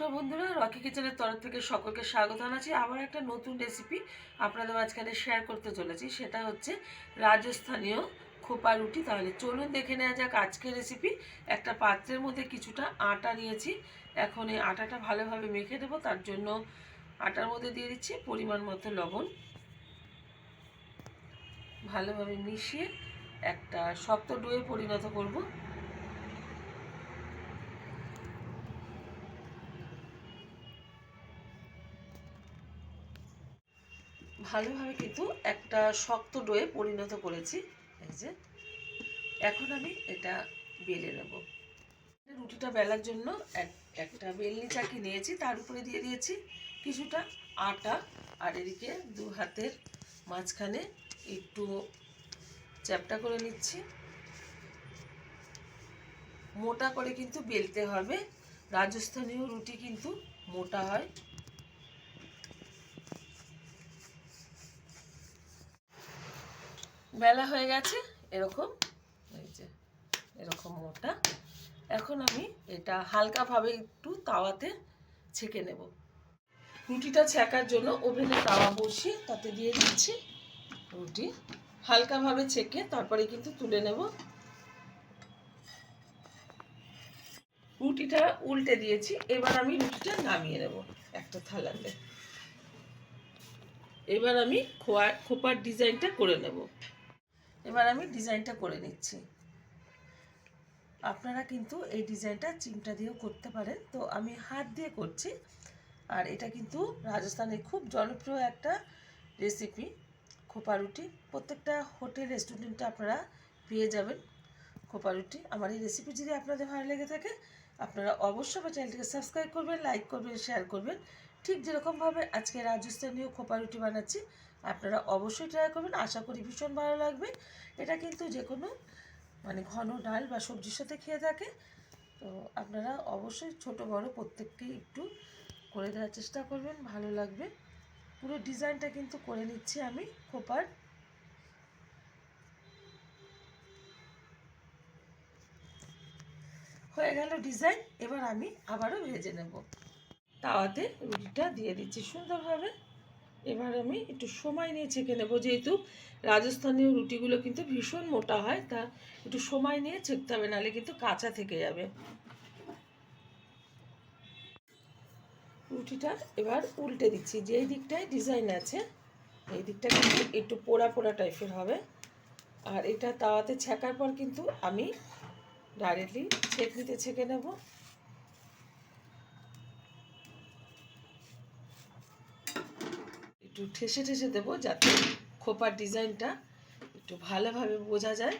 নমস্কার বন্ধুরা, রকি কিচেনের তরফ থেকে সকলকে স্বাগত জানাচ্ছি। আবার একটা নতুন রেসিপি আপনাদের মাঝখানে শেয়ার করতে চলেছি। সেটা হচ্ছে রাজস্থানীয় খোপা রুটি। তাহলে চলুন দেখে নেওয়া যাক আজকের রেসিপি একটা পাত্রের মধ্যে কিছুটা আটা নিয়েছি। এখন এই আটাটা ভালোভাবে মেখে দেবো তার জন্য আটার মধ্যে দিয়ে দিচ্ছি পরিমাণ মতো লবণ। ভালোভাবে মিশিয়ে একটা শক্ত ডোয়ে পরিণত করব। ভালোভাবে কিন্তু একটা শক্ত ডোয়ে পরিণত করেছি। এই যে, এখন আমি এটা বেলে নেব। রুটিটা বেলার জন্য এক, একটা বেলনি চাকি নিয়েছি, তার উপরে দিয়ে দিয়েছি কিছুটা আটা। আর এদিকে দু হাতের মাঝখানে একটু চ্যাপটা করে নিচ্ছি। মোটা করে কিন্তু বেলতে হবে। রাজস্থানীয় রুটি কিন্তু মোটা হয়। বেলা হয়ে গেছে, এরকম, এই যে, এরকম মোটা। এখন আমি এটা হালকাভাবে একটু তাওয়াতে ছেঁকে নেব। রুটিটা ছেঁকার জন্য ওভেনে তাওয়া বসিয়ে তাতে দিয়ে দিচ্ছি রুটি। হালকাভাবে ছেঁকে তারপরে কিন্তু তুলে নেব। রুটিটা উল্টে দিয়েছি, এবার আমি রুটিটা নামিয়ে নেব একটা থালাতে। এবার আমি খোয়া খোপার ডিজাইনটা করে নেব। এবার আমি ডিজাইনটা করে নিচ্ছি। আপনারা কিন্তু এই ডিজাইনটা চিমটা দিয়েও করতে পারেন। তো আমি হাত দিয়ে করছি। আর এটা কিন্তু রাজস্থানের খুব জনপ্রিয় একটা রেসিপি খোপা রুটি। প্রত্যেকটা হোটেল রেস্টুরেন্টে আপনারা পেয়ে যাবেন খোপা রুটি। আমার এই রেসিপি যদি আপনাদের ভালো লেগে থাকে, আপনারা অবশ্যই আমার চ্যানেলটিকে সাবস্ক্রাইব করবেন লাইক করবেন শেয়ার করবেন। ঠিক যেরকমভাবে আজকে রাজস্থানীয় খোপা রুটি বানাচ্ছি, আপনারা অবশ্যই ট্রাই করবেন। আশা করি ভীষণ ভালো লাগবে। এটা কিন্তু যে কোনো মানে ঘন ডাল বা সবজির সাথে খেয়ে থাকে। তো আপনারা অবশ্যই ছোট বড় প্রত্যেককেই একটু করে দেওয়ার চেষ্টা করবেন, ভালো লাগবে। পুরো ডিজাইনটা কিন্তু করে নিচ্ছি আমি খোপার। হয়ে গেল ডিজাইন এবার আমি আবারও ভেজে নেব। তাওয়াতে রুটিটা দিয়ে দিচ্ছি সুন্দরভাবে। এবার আমি একটু সময় নিয়ে ছেঁকে নেব, যেহেতু রাজস্থানীয় রুটিগুলো কিন্তু ভীষণ মোটা হয়, তা একটু সময় নিয়ে ছেঁকতে হবে, নাহলে কিন্তু কাঁচা থেকে যাবে। রুটিটা এবার উল্টে দিচ্ছি, যেই দিকটায় ডিজাইন আছে, এই দিকটা কিন্তু একটু পোড়া পোড়া টাইপের হবে। আর এটা তাওয়াতে ছেঁকার পর কিন্তু আমি ডাইরেক্টলি ছেঁকনিতে ছেঁকে নেব। একটু ঠেসে ঠেসে দেবো যাতে খোপার ডিজাইনটা একটু ভালোভাবে বোঝা যায়।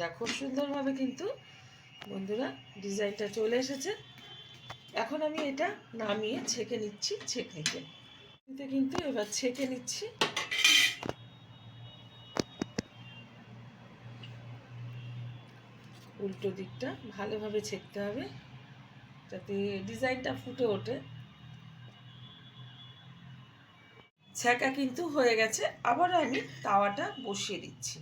দেখো সুন্দরভাবে কিন্তু বন্ধুরা ডিজাইনটা চলে এসেছে। এখন আমি এটা নামিয়ে ছেঁকে নিচ্ছি ছেঁকনিতে। কিন্তু এবার ছেঁকে নিচ্ছি। উল্টো দিকটা ভালোভাবে ছেঁকতে হবে। যাতে ডিজাইনটা ফুটে ওঠে। ছ্যাঁকা কিন্তু হয়ে গেছে। আবারও আমি তাওয়াটা বসিয়ে দিচ্ছি।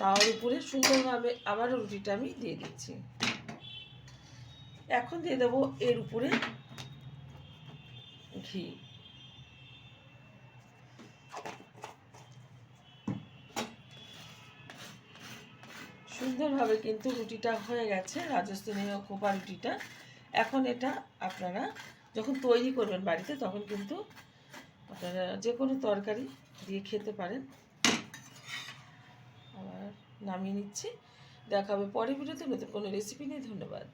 তাওয়ার উপরে সুন্দরভাবে আবারও রুটিটা আমি দিয়ে দিচ্ছি। এখন দিয়ে দেবো এর উপরে ঘি। সুন্দরভাবে কিন্তু রুটিটা হয়ে গেছে। রাজস্থানীয় কোপা রুটিটা। এখন এটা আপনারা যখন তৈরি করবেন বাড়িতে, তখন কিন্তু আপনারা যে কোনো তরকারি দিয়ে খেতে পারেন। আবার নামিয়ে নিচ্ছি। দেখাবে পরে বিরতি নতুন কোনো রেসিপি নিয়ে। ধন্যবাদ।